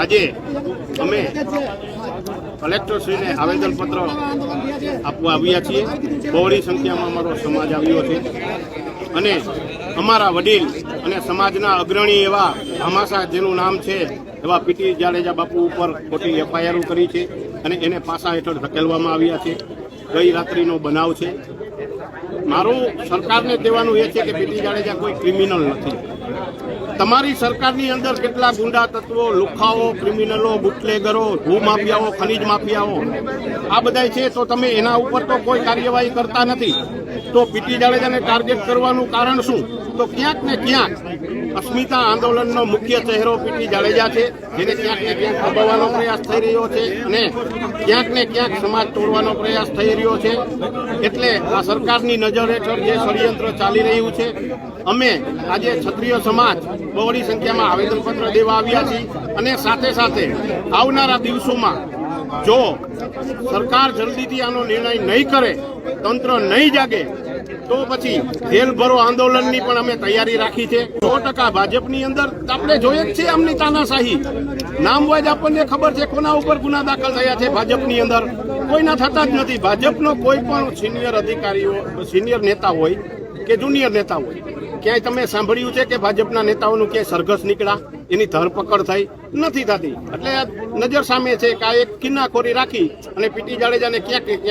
આજે અમે કલેક્ટરશ્રીને આવેદનપત્ર આપવા આવ્યા છીએ. બહોળી સંખ્યામાં અમારો સમાજ આવ્યો છે. અને અમારા વડીલ અને સમાજના અગ્રણી એવા ભામાસા જેનું નામ છે, એવા પીટી જાડેજા બાપુ ઉપર ખોટી એફઆઈઆર કરી છે અને એને પાસા હેઠળ ધકેલવામાં આવ્યા છે. ગઈ રાત્રિનો બનાવ છે. મારું સરકારને કહેવાનું એ છે કે પીટી જાડેજા કોઈ ક્રિમિનલ નથી. તમારી સરકારની અંદર કેટલા ગુંડા તત્વો, લુખાઓ ક્રિમિનલો બુટલેગરો ભૂ માફિયાઓ, ખનીજ માફિયાઓ, આ બધા છે, તો તમે એના ઉપર તો કોઈ કાર્યવાહી કરતા નથી. તો પીટી જાડેજાને ટાર્ગેટ કરવાનું કારણ શું? તો ક્યાંક ને ક્યાંક અસ્મિતા આંદોલનનો મુખ્ય ચહેરો પીટી જાડેજા છે, જેને ક્યાંક ને ક્યાંક દબાવવાનો પ્રયાસ થઈ રહ્યો છે અને ક્યાંક ને ક્યાંક સમાજ તોડવાનો પ્રયાસ થઈ રહ્યો છે. એટલે આ સરકારની નજર હેઠળ જે ષડયંત્ર ચાલી રહ્યું છે, અમે આજે ક્ષત્રિય સમાજ બહોળી સંખ્યામાં આવેદનપત્ર દેવા આવ્યા છીએ અને સાથે સાથે આવનારા દિવસોમાં જો સરકાર જલ્દીથી આનો નિર્ણય નહીં કરે, તંત્ર નહીં જાગે તો પછી જેલ ભરો આંદોલનની પણ અમે તૈયારી રાખી છે. સો ટકા ભાજપની અંદર આપણે જોઈએ જ છે આમની તાનાશાહી. નામ વાજ આપણને ખબર છે કોના ઉપર ગુના દાખલ થયા છે ભાજપની અંદર. કોઈના થતા જ નથી. ભાજપનો કોઈ પણ સિનિયર અધિકારીઓ, સિનિયર નેતા હોય કે જુનિયર નેતા હોય, ક્યાંય તમે સાંભળ્યું છે કે ભાજપના નેતાઓનું ક્યાંય સરઘસ નીકળ્યા? એની ધરપકડ થઈ? નથી થતી. એટલે નજર સામે છે કે આ એક કિન્નાખોરી રાખી અને પીટી જાડેજાને ક્યાંક ક્યાંક